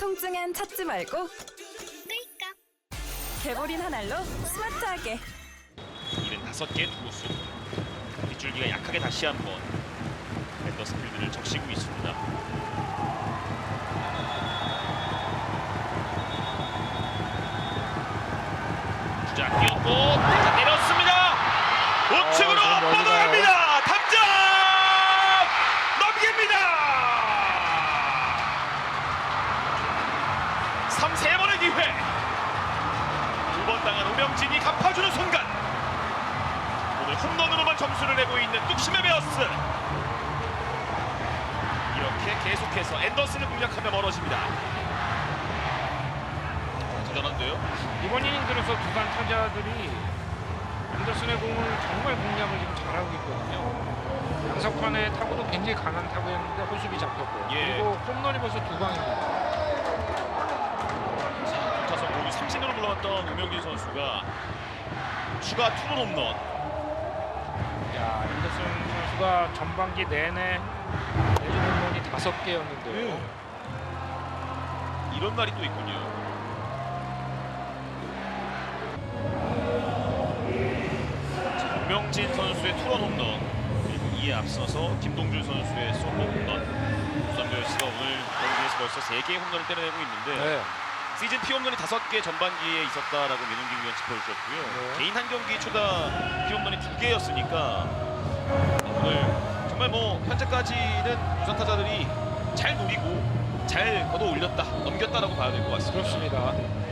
통증엔 찾지 말고 끌까? 개보린 한 알로 스마트하게. 75개 투구수 빗줄기가 약하게 다시 한번. 앤더슨 필드를 적시고 있습니다. 주자 뛰었고 타자 내렸습니다 우측으로 어, 지금 멀리 뻗어갑니다 탐정 넘깁니다 3, 세 번의 기회 두 번 당한 오명진이 갚아주는 순간 오늘 홈런으로만 점수를 내고 있는 뚝심의 베어스 이렇게 계속해서 앤더슨을 공략하며 멀어집니다 대단한데요 이번 이닝 들어서 두산 타자들이 앤더슨의 공을 정말 공략을 지금 잘하고 있거든요. 양석환의 타구도 굉장히 강한 타구였는데 호수비 잡혔고 예. 그리고 홈런이 벌써 두 방입니다. 불러왔던 우명진 선수가 추가 투런 홈런 야 앤더슨 선수가 전반기 내내 내준 홈런이 다섯 개였는데요. 이런 날이 또 있군요 자, 우명진 선수의 투런 홈런 그리고 이에 앞서서 김동준 선수의 솔로 홈런 두산 베어스가 오늘 경기에서 벌써 3개의 홈런을 때려내고 있는데 네. 시즌 피홈런이 다섯 개 전반기에 있었다라고 민웅기 위원 짚어주셨고요. 네. 개인 한 경기 초다 피홈런이 두 개였으니까 오늘 정말 뭐 현재까지는 두산 타자들이 잘 노리고 잘 걷어 올렸다, 넘겼다라고 봐야 될 것 같습니다. 그렇습니다.